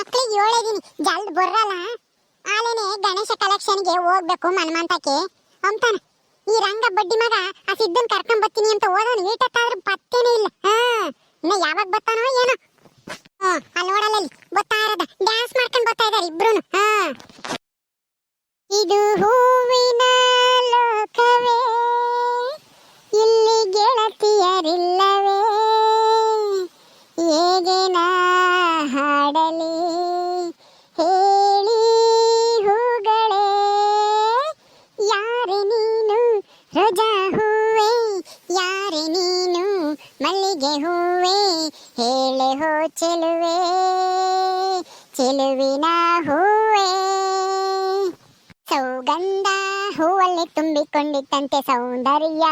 ಮಕ್ಳಿಗೆ ಹೇಳಿದೀನಿ ಜಲ್ದ್ ಬರಲ್ಲ ಆಲೇನೆ ಗಣೇಶ ಕಲೆಕ್ಷನ್ಗೆ ಹೋಗ್ಬೇಕು ಮನ್ಮಂತಕ್ಕೆ. ಅಂತಾನ. ಈ ರಂಗ ಬಡ್ಡಿ ಮಗ ಆ ಸಿದ್ದನ್ ಕರ್ಕೊಂಡ್ ಬರ್ತೀನಿ ಅಂತ ಹೋದವನು ಈಟತ್ತಾದ್ರೂ ಪತ್ತೇನೇ ಇಲ್ಲ. ಹಾ. ಇನ್ನ ಯಾವಾಗ ಬರ್ತಾನೋ ಏನೋ. ಹಾ ಅಲ್ಲಿ ನೋಡಲ್ಲ ಬರ್ತಾ ಡ್ಯಾನ್ಸ್ ಮಾಡ್ಕೊಂಡ್ ಬರ್ತಾ ಇದಾರೆ ಇಬ್ರು ಹಾ. ಇದು ಹೂವಿನ ಮಲ್ಲಿಗೆ ಹೂವೇ, ಹೇಳೆ ಹೋ ಚೆಲುವೆ, ಚೆಲುವಿನ ಹೂವೇ. ಸೌಗಂಧ ಹೂವಲ್ಲಿ ತುಂಬಿಕೊಂಡಿತ್ತಂತೆ ಸೌಂದರ್ಯ,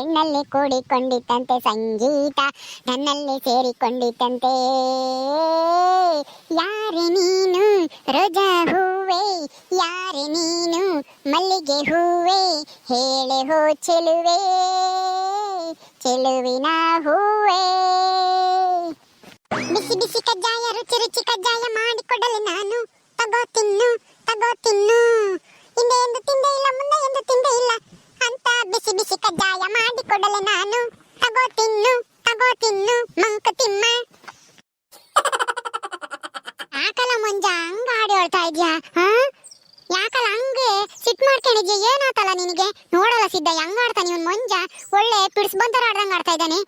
ಎಣ್ಣಲ್ಲಿ ಕೂಡಿಕೊಂಡಿತ್ತಂತೆ ಸಂಗೀತ, ನನ್ನಲ್ಲಿ ಸೇರಿಕೊಂಡಿತ್ತಂತೆ. ಯಾರೆ ನೀನು? ರೋಜಾ ಹೂವೇ, ಯಾರೆ ನೀನು? ಮಲ್ಲಿಗೆ ಹೂವೇ, ಹೇಳೆ ಹೋ ಚೆಲುವೆ. ಚೆಲುವಿನ ಹೂವೇ ಬಿಸಿ ಬಿಸಿ ಕಜ್ಜಾಯ ರುಚಿ ರುಚಿ ಕಜ್ಜಾಯ ಮಾಡಿಕೊಡಲೆ ನಾನು ತಗೋ ತಿನ್ನು ತಗೋ ತಿನ್ನು ಮಂಜ ಒಳ್ಳೆ ಪಿಡ್ಸ್ ಬಂತರ ಆಡ್ದಂಗ್ ಆಡ್ತಾ ಇದ್ದಾನೆ.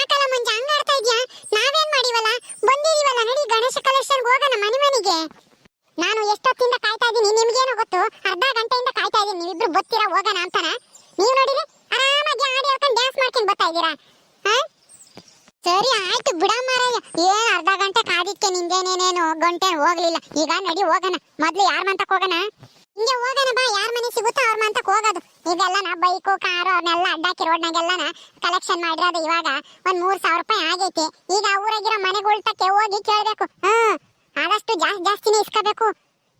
ಆಕಲ ಮಂಜ ಹಂಗ ಆಡ್ತಾ ಇದ್ಯಾ? ನಾವೇನ್ ಮಾಡಿವಲ್ಲ? ಬಂದಿದೀವಲ್ಲ ನಡಿ ಗಣೇಶ ಕಲೆಕ್ಷನ್ ಹೋಗೋಣ ಮನೆ ಮನೆಗೆ. ನಾನು ಎಷ್ಟೊತ್ತಿಂದ ಕಾಯ್ತಾ ಇದ್ದೀನಿ, ನಿಮ್ಗೇನೋ ಗೊತ್ತು? ಅರ್ಧ ಗಂಟೆಯಿಂದ ಕಾಯ್ತಾ ಇದ್ದೀನಿ, ನೀವಿಬ್ರು ಬತ್ತಿರಾ ಹೋಗೋಣ ಅಂತಾನ? ನೀವು ನೋಡಿದ್ರೆ ಆರಾಮಾಗಿ ಹಾಡಿ ಹೇಳ್ಕೊಂಡು ಡ್ಯಾನ್ಸ್ ಮಾಡ್ಕೊಂಡು ಬರ್ತಾ ಇದ್ದೀರಾ? ಸರಿ ಆಯ್ತು ಬಿಡ ಮಾರಾಯ ಏನ್ ಅರ್ಧ ಗಂಟೆ ಕಾದಿಕ್ಕೆ ನಿಂದೇನೇನೇನು ಗಂಟೆ ಹೋಗ್ಲಿಲ್ಲ. ಈಗ ನಡಿ ಹೋಗೋಣ. ಮೊದ್ಲು ಯಾರ ಮಂತಕ್ ಹೋಗೋಣ? ಹಿಂಗೆ ಹೋಗೋಣ ಬಾ, ಯಾರ ಮನೆ ಸಿಗುತ್ತೋ ಅವ್ರ ಮಂತಕ್ ಹೋಗೋದು. ಈಗೆಲ್ಲ ನಾ ಬೈಕು, ಕಾರು ಅವ್ರನ್ನೆಲ್ಲ ಅಡ್ಡಾಕಿ ರೋಡ್ನಾಗೆಲ್ಲನ ಕಲೆಕ್ಷನ್ ಮಾಡಿರೋದು ಇವಾಗ ಒಂದ್ ಮೂರ್ ಸಾವಿರ ರೂಪಾಯಿ ಆಗೈತಿ. ಈಗ ಊರಾಗಿರೋ ಮನೆಗಳ್ತಕ್ಕೆ ಹೋಗಿ ಕೇಳ್ಬೇಕು. ಹ್ಮ್, ಆದಷ್ಟು ಜಾಸ್ತಿ ಜಾಸ್ತಿನೇ ಇಸ್ಕೋಬೇಕು.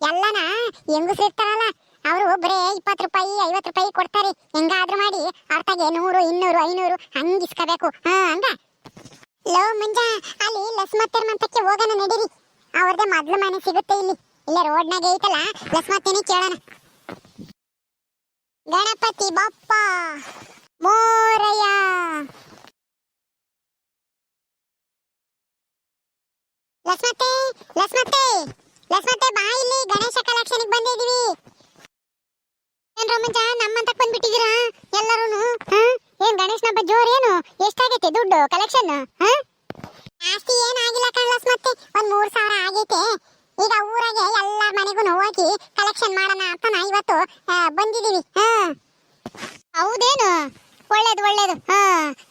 ಎಲ್ಲನ ಹೆಂಗಸ್ರು ಇರ್ತಾರಲ್ಲ, ಅವರು ಬರೇ ಇಪ್ಪತ್ತು ರೂಪಾಯಿ, ಐವತ್ತು ರೂಪಾಯಿ ಕೊಡ್ತಾರೆ. ಹೆಂಗಾದ್ರೂ ಮಾಡಿ ಅವ್ರತಾಗೆ ನೂರು, ಇನ್ನೂರು, ಐನೂರು ಹಂಗೆ ಇಸ್ಕೋಬೇಕು. ಹಾ ಹಂಗ? ಲೋ ಮುಂಜ, ಅಲ್ಲಿ ಲಸ್ಮತ್ತರ್ ಮಂತಕ್ಕೆ ಹೋಗೋಣ ನಡೀರಿ. ಅವ್ರದೇ ಮೊದ್ಲು ಮನೆ ಸಿಗುತ್ತೆ ಇಲ್ಲಿ. ಇಲ್ಲೇ ರೋಡ್ನಾಗೆ ಐತಲ್ಲ, ಲಸ್ಮತ್ತೇನೆ ಕೇಳೋಣ. ಗಣಪತಿ ಬಪ್ಪ. ಮೋರಯ್ಯ. ಲಕ್ಷ್ಮತ್ತೆ ಲಕ್ಷ್ಮತ್ತೆ ಲಕ್ಷ್ಮತ್ತೆ, ಬಾ ಇಲ್ಲಿ. ಗಣೇಶ ಕಲೆಕ್ಷನ್ಗೆ ಬಂದಿದೀವಿ ಏನ್ ರೋಮಂಜ ನಮ್ಮಂತ ಬಂದ್ಬಿಟ್ಟಿದೀರಾ ಎಲ್ಲರೂ ಏನ್ ಗಣೇಶನ ಹಬ್ಬ ಜೋರ್ ಏನು? ಎಷ್ಟಾಗೈತೆ ದುಡ್ಡು, ಕಲೆಕ್ಷನ್? ಜಾಸ್ತಿ ಏನಾಗಿಲ್ಲ ಕಣ ಲಕ್ಷ್ಮತ್ತೆ. ಒಂದ್ ಮೂರ್ ಸಾವಿರ ಆಗೈತೆ. ಈಗ ಊರಾಗೆ ಎಲ್ಲಾರ ಮನೆಗೂ ಹೋಗಿ ಕಲೆಕ್ಷನ್ ಮಾಡೋಣ ಅಂತ ನಾ ಇವತ್ತು ಬಂದಿದೀವಿ ಹಾ. ಹೌದೇನು? ಒಳ್ಳೇದು ಒಳ್ಳೇದು. ಹಾ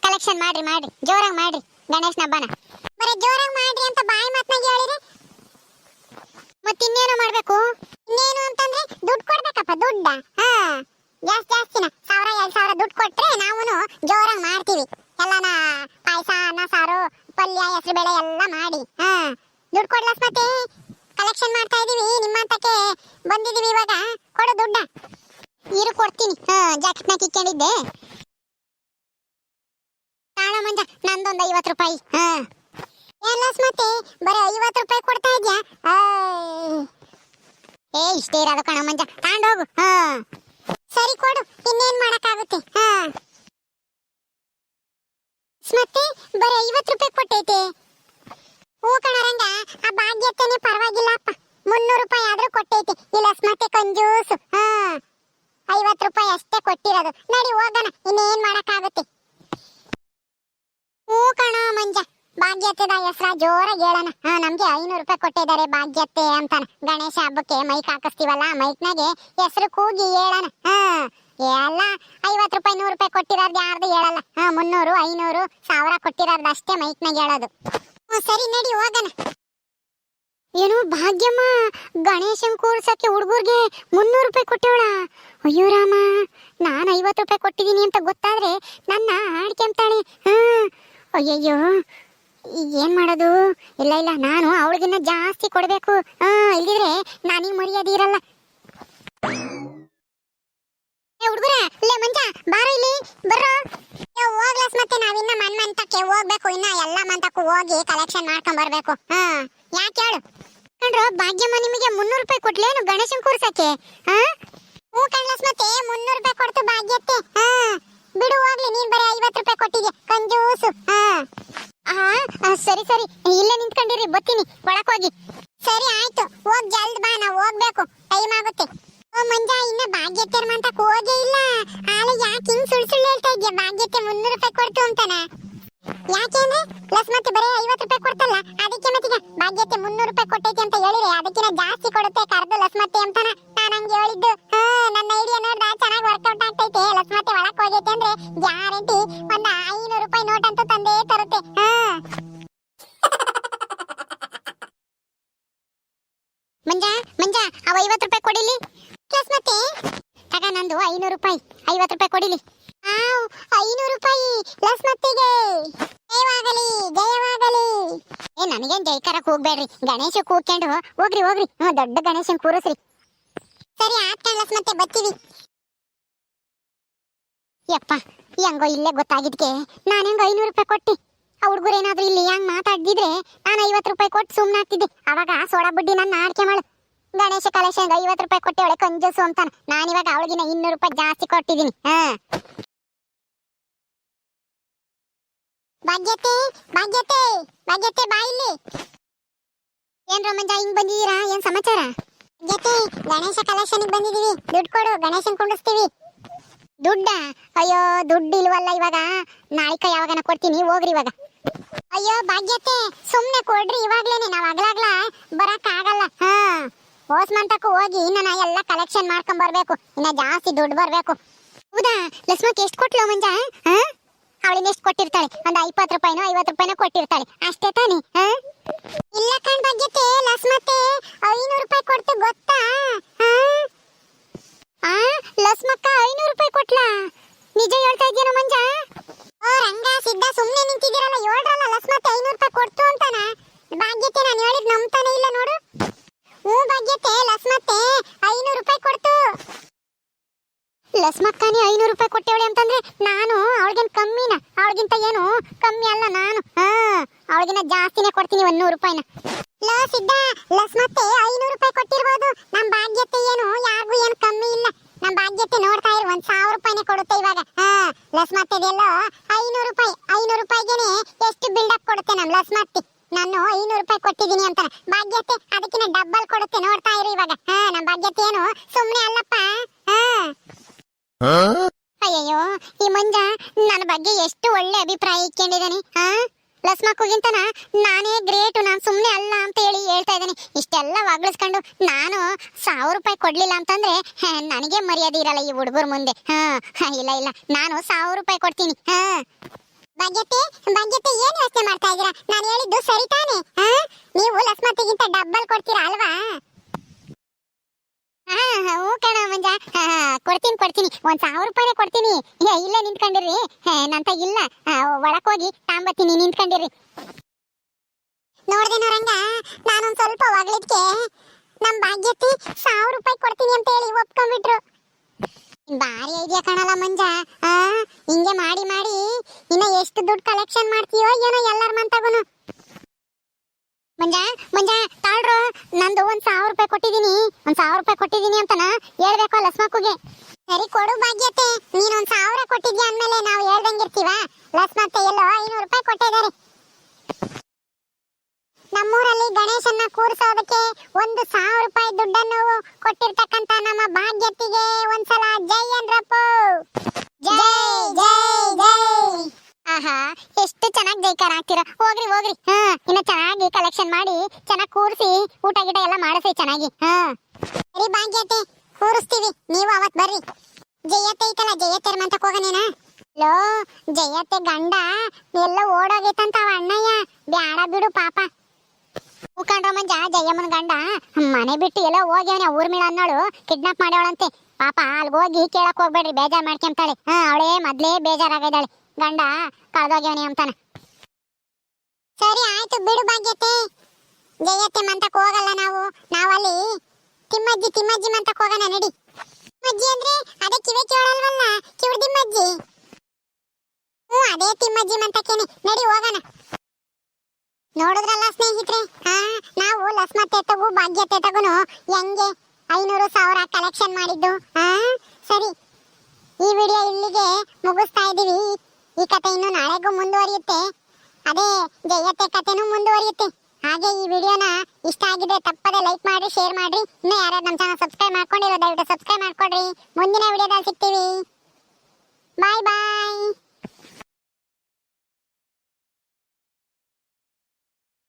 ಕಲೆಕ್ಷನ್ ಮಾಡ್ರಿ ಮಾಡ್ರಿ. ಜೋರಾಗಿ ಮಾಡ್ರಿ. ಗಣೇಶನ ಹಬ್ಬನ. ಬರೀ ಜೋರಾಗಿ ಮಾಡ್ರಿ ಅಂತ ಬಾಯಿ ಮಾತನಾಗಿ ಹೇಳಿರಿ ಮತ್ತಿನ್ನೇನು ಮಾಡ್ಬೇಕು ಇನ್ನೇನು ಅಂತಂದ್ರೆ ದುಡ್ಡು ಕೊಡ್ಬೇಕಪ್ಪ ದುಡ್ಡ ಹಾ ಜಾಸ್ತಿ ಜಾಸ್ತಿನ ಸಾವಿರ ಎರಡ್ ಸಾವಿರ ದುಡ್ಡು ಕೊಟ್ರೆ ನಾವು ಜೋರಾಗಿ ಮಾಡ್ತೀವಿ ಎಲ್ಲಾನ ಪಾಯಸ ಅನ್ನ ಸಾರು ಪಲ್ಯ ಹೆಸರು ಬೇಳೆ ಎಲ್ಲ ಮಾಡಿ ಹಾ ದುಡ್ಡು ಕೊಡ್ಲಸ್ ಮತ್ತೆ ಕಲೆಕ್ಷನ್ ಮಾಡ್ತಾ ಇದೀವಿ ನಿಮ್ಮಂತಕ್ಕೆ ಬಂದಿದೀವಿ ಇವಾಗ ಕೊಡು ದುಡ್ಡ ಇರು ಕೊಡ್ತೀನಿ. ಹಾ ಜಾಕೆಟ್ನ ಕಿಕ್ಕೊಂಡಿದ್ದೆ ತಾಳ ಮಂಜ, ನಂದೊಂದು ಐವತ್ತು ರೂಪಾಯಿ. ಹಾ. ಏನ್ಲಸ್ ಮತ್ತೆ, ಬರೀ ಐವತ್ತು ರೂಪಾಯಿ ಕೊಡ್ತಾ ಇದ್ಯಾ. ಏ ಇಷ್ಟೇ ಇರೋದು ಕಣ ಮಂಜ. ತಗೊಂಡೋಗು ಹಾ. ಸರಿ ಕೊಡು, ಇನ್ನೇನ್ ಮಾಡಕ್ಕಾಗುತ್ತೆ? ಹಾ. ಮತ್ತೆ, ಬರೀ ಐವತ್ತು ರೂಪಾಯಿ ಕೊಟ್ಟೈತೆ. ಹೂ ಕಣರಂಗ ಆ ಭಾಗ್ಯತೆನೆ ಪರವಾಗಿಲ್ಲಪ್ಪ ಮುನ್ನೂರು ರೂಪಾಯಿ ಆದ್ರೂ ಕೊಟ್ಟೈತೆ. ಇಲ್ಲ ಮತ್ತೆ ಕಂಜೂಸು ಹಾ. ಐವತ್ತು ರೂಪಾಯಿ ಅಷ್ಟೇ ಕೊಟ್ಟಿರೋದು. ನಡಿ ಹೋಗೋಣ, ಇನ್ನೇನ್ ಮಾಡಕ್ಕಾಗುತ್ತೆ? ಹೂ ಕಣ ಮಂಜ. ಭಾಗ್ಯತೆದ ಹೆಸರ ಜೋರಾಗಿ ಹೇಳೋಣ. ಹಾ, ನಮ್ಗೆ ಐನೂರು ರೂಪಾಯಿ ಕೊಟ್ಟಿದ್ದಾರೆ ಭಾಗ್ಯತೆ ಅಂತಾನ. ಗಣೇಶ ಹಬ್ಬಕ್ಕೆ ಮೈಕ್ ಹಾಕಿಸ್ತೀವಲ್ಲ ಮೈಕ್ನಾಗೆ ಹೆಸರು ಕೂಗಿ ಹೇಳೋಣ. ಹಾ ಎಲ್ಲ ಐವತ್ತು ರೂಪಾಯಿ, ನೂರು ರೂಪಾಯಿ ಕೊಟ್ಟಿರೋದು ಯಾರ್ದು ಹೇಳಲ್ಲ. ಹಾ, ಮುನ್ನೂರು, ಐನೂರು, ಸಾವಿರ ಕೊಟ್ಟಿರೋದು ಅಷ್ಟೇ ಮೈಕ್ನಾಗ ಹೇಳೋದು. ಸರಿ, ನಡಿ ಹೋಗೋಣ. ಏನು ಭಾಗ್ಯಮ್ಮ? ಗಣೇಶನ್ ಕೂರ್ಸಕ್ಕೆ ಹುಡುಗರ್ಗೆ ಮುನ್ನೂರು ರೂಪಾಯಿ ಕೊಟ್ಟವಳ? ಅಯ್ಯೋ ರಾಮ, ನಾನು ಐವತ್ತು ರೂಪಾಯಿ ಕೊಟ್ಟಿದ್ದೀನಿ ಅಂತ ಗೊತ್ತಾದ್ರೆ ನನ್ನ ಆಡ್ಕೊಂತಾಳೆ ಹಾ, ಅಯ್ಯಯ್ಯೋ, ಏನ್ ಮಾಡೋದು? ಇಲ್ಲ ಇಲ್ಲ, ನಾನು ಅವಳಿಗಿನ್ನ ಜಾಸ್ತಿ ಕೊಡಬೇಕು. ಹಾ, ಇಲ್ದಿದ್ರೆ ನಾನೀಗ ಮರ್ಯಾದೆ ಇರಲ್ಲ. ಹುಡುಗರ, ಲೇ ಮಂಜ, ಬಾರೋ ಇಲ್ಲಿ, ಬರ್ರೋ. ಹೋಗ್ಲಸ್ ಮತ್ತೆ ನಾವಿನ್ನ ಮನ್ ಮಂತಕ್ಕೆ ಹೋಗ್ಬೇಕು. ಇನ್ನ ಎಲ್ಲ ಮಂತಕ್ಕೂ ಹೋಗಿ ಕಲೆಕ್ಷನ್ ಮಾಡ್ಕೊಂಡ್ ಬರ್ಬೇಕು. ಹಾ. ಯಾಕೆ ಹೇಳು? ಕಣ್ರೋ, ಭಾಗ್ಯಮ್ಮ ನಿಮಗೆ ಮುನ್ನೂರು ರೂಪಾಯಿ ಕೊಟ್ಲೇನು ಗಣೇಶನ್ ಕೂರ್ಸಕ್ಕೆ? ಹಾ? ಹ್ಞೂ ಕಣ್ಲಸ್ ಮತ್ತೆ ಮುನ್ನೂರು ರೂಪಾಯಿ ಕೊಡ್ತು ಭಾಗ್ಯತ್ತೆ ಹಾ? ಬಿಡು, ಹೋಗ್ಲಿ, ನೀನ್ ಬರೀ ಐವತ್ತು ರೂಪಾಯಿ ಕೊಟ್ಟಿದ್ಯಾ. ಕಂಜೂಸು. ಹಾ? ಹಾ? ಸರಿ ಸರಿ. ಇಲ್ಲೇ ನಿಂತ್ಕೊಂಡಿರಿ ಬತ್ತೀನಿ ಒಳಕ್ ಹೋಗಿ. ಸರಿ, ಆಯ್ತು. ಹೋಗ್ ಜಲ್ದ್ ಬಾ, ನಾವು ಹೋಗ್ಬೇಕು. ಟೈಮ್ ಆಗುತ್ತೆ. ಓ, ಮಂಜ, ಇನ್ನ ಭಾಗ್ಯತೆರ್ ಮಂತಕ್ ಹೋಗೇ ಇಲ್ಲ. ಆಲೆ ಯಾಕೆ ಹಿಂಗ್ ಸುಳ್ ಸುಳ್ಳು ಹೇಳ್ತಾ ಇದ್ಯಾ? ಭಾಗ್ಯತೆ ಮುನ್ನೂರು ರೂಪಾಯಿ ಕೊಡ್ತು ಅಂತಾನ. ಯಾಕೆ ಅಂದ್ರೆ ಪ್ಲಸ್ ಮತ್ತೆ ಬರೀ ಐವತ್ತು ರೂಪಾಯಿ ಕೊಡ್ತಲ್ಲ, ಅದಕ್ಕೆ ಮತ್ತೀಗ ಭಾಗ್ಯತೆ ಮುನ್ನೂರು ರೂಪಾಯಿ ಕೊಟ್ಟೈತಿ ಅಂತ ಹೇಳಿದ್ರೆ ಅದಕ್ಕಿಂತ ಜಾಸ್ತಿ ಕೊಡುತ್ತೆ ಕರ್ದು ಲಸ್ಮತ್ತೆ ಅಂತಾನ. ನಾನು ಹಂಗೆ ಹೇಳಿದ್ದು, ಹಾ, ನನ್ನ ಐಡಿಯಾ ನೋಡ್ದ? ಚೆನ್ನಾಗಿ ವರ್ಕೌಟ್ ಆಗ್ತೈತೆ ಲಸ್ಮತ್ತೆ ಒಳಕ್ ಹೋಗೈತೆ ಅಂದ್ರೆ ಗ್ಯಾರಂಟಿ ಒಂದು ಐನೂರು ರೂಪಾಯಿ ನೋಟ್ ಅಂತೂ ತಂದೇ ತರುತ್ತೆ, ಹಾ. ಮಂಜಾ ಮಂಜಾ, ಅವ ಐವತ್ತು ರೂಪಾಯಿ ಕೊಡಿಲಿ? ಪ್ಲಸ್ ಮತ್ತೆ, ತಗ ನಂದು ಐನೂರು ರೂಪಾಯಿ, ಐವತ್ತು ರೂಪಾಯಿ ಕೊಡಿಲಿ. ಐನೂರು ರೂಪಾಯಿ. ಲಸ್ ಮತ್ತಿಗೆ. ಜಯವಾಗಲಿ ಜಯವಾಗಲಿ. ಏ ನಮಗೇನ್ ಜೈಕಾರಕ್ ಹೋಗ್ಬೇಡ್ರಿ. ಗಣೇಶ ಕೂಗ್ಕೊಂಡು ಹೋಗ್ರಿ ಹೋಗ್ರಿ. ಹ್ಞೂ ದೊಡ್ಡ ಗಣೇಶನ್ ಕೂರಿಸ್ರಿ. ಸರಿ ಆತ್ ಲಸ್ ಮತ್ತೆ ಯಪ್ಪ ಹೆಂಗೋ ಇಲ್ಲೇ ಗೊತ್ತಾಗಿದ್ಕೆ. ನಾನು ಹೆಂಗೋ ಐನೂರು ರೂಪಾಯಿ ಕೊಟ್ಟಿ? ಆ ಹುಡುಗರು ಏನಾದರೂ ಇಲ್ಲಿ ಹೆಂಗ್ ಮಾತಾಡ್ದಿದ್ರೆ ನಾನು ಐವತ್ತು ರೂಪಾಯಿ ಕೊಟ್ಟು ಸುಮ್ಮನೆ ಆಗ್ತಿದ್ದೆ. ಅವಾಗ ಸೋಡಾ ಬುಡ್ಡಿ ನನ್ನ ಆಡ್ಕೆ ಮಾಡು. ಗಣೇಶ ಕಲೆಕ್ಷನ್ ಐವತ್ತು ರೂಪಾಯಿ ಕೊಟ್ಟೆ ಅವಳೆ ಕಂಜೂಸು ನಾನು ನಾನಿವಾಗ ಅವಳಿಗಿನ ಇನ್ನೂರು ರೂಪಾಯಿ ಜಾಸ್ತಿ ಕೊಟ್ಟಿದ್ದೀನಿ. ಹಾ. ಭಾಗ್ಯತೆ ಭಾಗ್ಯತೆ ಭಾಗ್ಯತೆ ಬಾ ಇಲ್ಲಿ ಏನ್ ರೋಮಂಜ, ಹಿಂಗ್ ಬಂದಿದ್ದೀರಾ? ಏನ್ ಸಮಾಚಾರ? ಭಾಗ್ಯತೆ ಗಣೇಶ ಕಲೆಕ್ಷನ್ ಬಂದಿದೀವಿ ದುಡ್ಡು ಕೊಡು, ಗಣೇಶನ್ ಕೊಂಡಿಸ್ತೀವಿ ದುಡ್ಡ? ಅಯ್ಯೋ, ದುಡ್ಡು ಇಲ್ವಲ್ಲ ಇವಾಗ. ನಾಳಿಕ ಯಾವಾಗನ ಕೊಡ್ತೀನಿ, ಹೋಗ್ರಿ ಇವಾಗ. ಅಯ್ಯೋ ಭಾಗ್ಯತೆ ಸುಮ್ನೆ ಕೊಡ್ರಿ, ಇವಾಗ್ಲೇನೆ. ನಾವು ಆಗ್ಲಾಗ್ಲ ಬರಕ್ ಆಗಲ್ಲ. ಹಾ. ಹೋಸ್ ಹೋಗಿ ನಾನು ಎಲ್ಲ ಕಲೆಕ್ಷನ್ ಮಾಡ್ಕೊಂಡ್ ಬರ್ಬೇಕು. ಇನ್ನ ಜಾಸ್ತಿ ದುಡ್ಡು ಬರ್ಬೇಕು. ಹೌದಾ? ಲಕ್ಷ್ಮಕ್ ಎಷ್ಟು ಕೊಟ್ಲು ಮಂಜ ಹಾ? ಅವಳಿಗೆ ಎಷ್ಟು ಕೊಟ್ಟಿರ್ತಾಳೆ? ಒಂದು ಇಪ್ಪತ್ತು ರೂಪಾಯಿನೋ, ಐವತ್ತು ರೂಪಾಯಿನೋ ಕೊಟ್ಟಿರ್ತಾಳೆ. ಅಷ್ಟೇ ತಾನೇ ಇಲ್ಲ ಕಣ್ ಬಗ್ಗೆ ಲಕ್ಷ್ಮತ್ತೆ ಐನೂರು ರೂಪಾಯಿ ಕೊಡ್ತು ಗೊತ್ತಾ? ಆ? ಲಸ್ಮಕ್ಕ, ಐನೂರು ರೂಪಾಯಿ ಕೊಟ್ಲಾ? ನಿಜ ಹೇಳ್ತಾ ಇದ್ಯೇನೋ ಮಂಜ? ಓ ರಂಗ, ಸಿದ್ಧ ಸುಮ್ಮನೆ ನಿಂತಿದ್ದೀರಲ್ಲ ಹೇಳ್ರಲ್ಲ ಲಸ್ಮತ್ತೆ ಐನೂರು ರೂಪಾಯಿ ಕೊಡ್ತು ಅಂತಾನ ಭಾಗ್ಯತೆ ನಾನು ಹೇಳಿದ್ ನಂಬ್ತಾನೆ ಇಲ್ಲ ನೋಡು ಹ್ಞೂ ಭಾಗ್ಯತೆ ಲಸ್ಮತ್ತೆ ಐನೂರು ರೂಪಾಯಿ ಕೊಡ್ತು ಲಸ್ಮಕ್ಕನಿ ಐನೂರು ರೂಪಾಯಿ ಕೊಟ್ಟವಳೆ ಅಂತಂದ್ರೆ ನಾನು ಅವಳಿಗೇನು ಕಮ್ಮಿನ ಅವಳಿಗಿಂತ ಏನು ಕಮ್ಮಿ ಅಲ್ಲ ನಾನು ಹಾ ಅವಳಿಗಿನ ಜಾಸ್ತಿನೇ ಕೊಡ್ತೀನಿ ಒಂದ್ ನೂರು ರೂಪಾಯಿನ. ಲೋ ಲಸ್ ಮತ್ತೆ ಐನೂರು ರೂಪಾಯಿ ಕೊಟ್ಟಿರ್ಬೋದು. ನಮ್ ಭಾಗ್ಯತೆ ಏನು? ಯಾರಿಗೂ ಏನು ಕಮ್ಮಿ ಇಲ್ಲ. ನಮ್ ಭಾಗ್ಯತೆ ನೋಡ್ತಾ ಇರು ಒಂದ್ ಸಾವಿರ ರೂಪಾಯಿನೇ ಕೊಡುತ್ತೆ ಇವಾಗ. ಹಾ ಲಸ್ಮತ್ತೆದೆಲ್ಲೋ ಐನೂರು ರೂಪಾಯಿ ಐನೂರು ರೂಪಾಯಿಗೆನೆ ಎಷ್ಟು ಬಿಲ್ಡಪ್ ಕೊಡುತ್ತೆ ನಮ್ ಲಸ್ಮತ್ತಿ ನಾನು ಐನೂರು ರೂಪಾಯಿ ಕೊಟ್ಟಿದ್ದೀನಿ ಅಂತ ಭಾಗ್ಯತೆ ಅದಕ್ಕಿಂತ ಡಬ್ಬಲ್ ಕೊಡುತ್ತೆ ನೋಡ್ತಾ ಇರು ಇವಾಗ. ಹಾ ನಮ್ ಭಾಗ್ಯತೆ ಏನು? ಸುಮ್ನೆ ಅಲ್ಲಪ್ಪ. ಆ ಅಯ್ಯಯ್ಯೋ ಈ ಮಂಜ ನನ್ನ ಬಗ್ಗೆ ಎಷ್ಟು ಒಳ್ಳೆ ಅಭಿಪ್ರಾಯ ಇಟ್ಕೊಂಡಿದ್ದಾನೆ ಹಾ? ಲಸ್ಮಕ್ಕುಗಿಂತನ ನಾನೇ ಗ್ರೇಟು ನಾನು ಸುಮ್ಮನೆ ಅಲ್ಲ ಅಂತ ಹೇಳಿ ಹೇಳ್ತಾ ಇದ್ದೀನಿ. ಇಷ್ಟೆಲ್ಲ ವಾಗ್ಳಿಸ್ಕೊಂಡು ನಾನು ಸಾವಿರ ರೂಪಾಯಿ ಕೊಡ್ಲಿಲ್ಲ ಅಂತಂದ್ರೆ ನನಗೆ ಮರ್ಯಾದೆ ಇರಲ್ಲ ಈ ಹುಡುಗರ ಮುಂದೆ. ಹಾ, ಇಲ್ಲ ಇಲ್ಲ, ನಾನು ಸಾವಿರ ರೂಪಾಯಿ ಕೊಡ್ತೀನಿ. ಹಾ. ಭಾಗ್ಯತೆ ಭಾಗ್ಯತೆ, ಏನು ಯೋಚನೆ ಮಾಡ್ತಾ ಇದ್ದೀರಾ? ನಾನು ಹೇಳಿದ್ದು ಸರಿ ತಾನೆ ಹಾ ನೀವು ಲಸ್ಮತ್ತಿಗಿಂತ ಡಬ್ಬಲ್ ಕೊಡ್ತೀರಾ ಅಲ್ವಾ ಹಾ ಹ್ಞೂ ಕಣ ಮಂಜ ಹಾ, ಹಾ, ಕೊಡ್ತೀನಿ ಕೊಡ್ತೀನಿ. ಒಂದ್ ಸಾವಿರ ರೂಪಾಯಿನೇ ಕೊಡ್ತೀನಿ. ಇಲ್ಲೇ ನಿಂತ್ಕೊಂಡಿರಿ. ನಂತ ಇಲ್ಲ. ಒಳಕ್ ಹೋಗಿ ತಾಂಬತ್ತೀನಿ ನಿಂತ್ಕೊಂಡಿರ್ರಿ ನೋಡ್ದೇನೋ ರಂಗ ನಾನೊಂದ್ ಸ್ವಲ್ಪ ಹೊಗಳಿದ್ಕೆ ನಮ್ ಭಾಗ್ಯತಿ ಸಾವಿರ ರೂಪಾಯಿ ಕೊಡ್ತೀನಿ ಅಂತ ಹೇಳಿ ಒಪ್ಕೊಂಡ್ಬಿಟ್ರು ಬಾರಿ ಐಡಿಯಾ ಕಾಣಲ್ಲ ಮಂಜ. ಹಿಂಗೆ ಮಾಡಿ ಮಾಡಿ. ಇನ್ನ ಎಷ್ಟು ದುಡ್ಡು ಕಲೆಕ್ಷನ್ ಮಾಡ್ತೀಯೋ ಏನೋ ಎಲ್ಲರ ಮಂತಾಗುನು ಮಂಜ ಮಂಜ, ತಾಳ್ರು. ನಂದು ಒಂದ್ ಸಾವಿರ ರೂಪಾಯಿ ಕೊಟ್ಟಿದ್ದೀನಿ ಒಂದ್ ಸಾವಿರ ರೂಪಾಯಿ ಕೊಟ್ಟಿದ್ದೀನಿ ಅಂತನ ಹೇಳ್ಬೇಕು ಲಸ್ಮಕ್ಕುಗೆ. ಸರಿ ಕೊಡು ಭಾಗ್ಯತೆ. ನೀನ್ ಒಂದ್ ಸಾವಿರ ಕೊಟ್ಟಿದ್ಯಾ ಅಂದ್ಮೇಲೆ ನಾವು ಹೇಳ್ದಂಗಿರ್ತೀವ? ಲಸ್ಮತ್ತೆ, ಎಲ್ಲೋ ಐನೂರು ರೂಪಾಯಿ ಕೊಟ್ಟಿದ್ದಾರೆ ನಮ್ಮೂರಲ್ಲಿ ಗಣೇಶನ್ನ ಕೂರಿಸೋದಕ್ಕೆ ಒಂದು ಸಾವಿರ ರೂಪಾಯಿ ದುಡ್ಡನ್ನು ಕೊಟ್ಟಿರ್ತಕ್ಕಂತ ನಮ್ಮ ಭಾಗ್ಯತಿಗೆ ಒಂದ್ಸಲ ಜೈ ಅಂದ್ರಪ್ಪು. ಜೈ ಜೈ ಜೈ. ಆಹಾ, ಎಷ್ಟು ಚೆನ್ನಾಗಿ ಜೈಕಾರ ಹಾಕ್ತೀರ? ಹೋಗ್ರಿ ಹೋಗ್ರಿ. ಹಾ, ಇನ್ನ ಚೆನ್ನಾಗಿ ಕಲೆಕ್ಷನ್ ಮಾಡಿ, ಚೆನ್ನಾಗಿ ಕೂರಿಸಿ, ಊಟ ಗಿಟ ಎಲ್ಲ ಮಾಡಿಸಿ ಚೆನ್ನಾಗಿ. ಹಾ. ಸರಿ ಭಾಗ್ಯತೆ ಕೂರಿಸ್ತೀವಿ. ನೀವು ಅವತ್ ಬರ್ರಿ. ಜಯತೆ ಐತಲ್ಲ ಜಯತೆ ಮಂತಕ್ ಹೋಗನೇನ ಲೋ ಜಯತೆ ಗಂಡ, ಎಲ್ಲ ಓಡೋಗೈತಂತ ಅವ ಅಣ್ಣಯ್ಯ. ಬ್ಯಾಡ ಬಿಡು ಪಾಪ. ಮುಖಂಡ್ರ ಮಂಜ ಜಯಮ್ಮನ ಗಂಡ, ಮನೆ ಬಿಟ್ಟು ಎಲ್ಲ ಹೋಗ್ಯವನೆ ಊರ್ಮಿಳ ಅನ್ನೋಳು. ಕಿಡ್ನಾಪ್ ಮಾಡ್ಯವಳಂತೆ ಪಾಪ ಅಲ್ಲಿ ಹೋಗಿ ಕೇಳಕ್ ಹೋಗ್ಬೇಡ್ರಿ, ಬೇಜಾರ್ ಮಾಡ್ಕೊಂತಾಳೆ. ಹಾ, ಅವಳೇ ಮೊದ್ಲೇ ಬೇಜಾರಾಗಿದ್ದಾಳೆ ಗಂಡ ಕಳ್ದೋಗ್ಯವನಿ ಅಂತಾನೆ. ಸರಿ, ಆಯ್ತು ಬಿಡು ಭಾಗ್ಯತೆ. ಜಯತೆ ಮಂತಕ್ ಹೋಗಲ್ಲ ನಾವು. ನಾವಲ್ಲಿ ತಿಮ್ಮಜ್ಜಿ ತಿಮ್ಮಜ್ಜಿ ಮಂತಕ್ ಹೋಗೋಣ, ನಡಿ. ತಿಮ್ಮಜ್ಜಿ ಅಂದ್ರೆ ಅದೇ ಕಿವಿ ಕೇಳಲ್ವಲ್ಲ? ಕಿವಿ ತಿಮ್ಮಜ್ಜಿ. ಹ್ಞೂ, ಅದೇ ತಿಮ್ಮಜ್ಜಿ ಮಂತಕ್ಕೇನೆ. ನಡಿ, ಹೋಗೋಣ. ನೋಡಿದ್ರಲ್ಲ ಸ್ನೇಹಿತರೆ? ಹಾ ನಾವು ಅಕಸ್ಮಾತ್ ತಗು ಭಾಗ್ಯತೆ ತಗೋನು ಹೆಂಗೆ ಐನೂರು ಸಾವಿರ ಕಲೆಕ್ಷನ್ ಮಾಡಿದ್ದು. ಆ, ಸರಿ. ಈ ವಿಡಿಯೋ ಇಲ್ಲಿಗೆ ಮುಗಿಸ್ತಾ ಇದ್ದೀವಿ ಈ ಕತೆ ಇನ್ನು ನಾಳೆಗೂ ಮುಂದುವರಿಯುತ್ತೆ. ಅದೇ ಜಯತೆ ಕತೆನೂ ಮುಂದುವರಿಯುತ್ತೆ. ಹಾಗೆ ಈ ವಿಡಿಯೋನ ಇಷ್ಟ ಆಗಿದೆ ತಪ್ಪದೆ ಲೈಕ್ ಮಾಡಿ ಶೇರ್ ಮಾಡಿ ಇನ್ನು ಯಾರ್ಯಾರು ನಮ್ಮ ಚಾನಲ್ ಸಬ್ಸ್ಕ್ರೈಬ್ ಮಾಡ್ಕೊಂಡಿರೋ ದಯವಿಟ್ಟು ಸಬ್ಸ್ಕ್ರೈಬ್ ಮಾಡ್ಕೊಡ್ರಿ ಮುಂದಿನ ವಿಡಿಯೋದಲ್ಲಿ ಸಿಗ್ತೀವಿ. ಬಾಯ್ ಬಾಯ್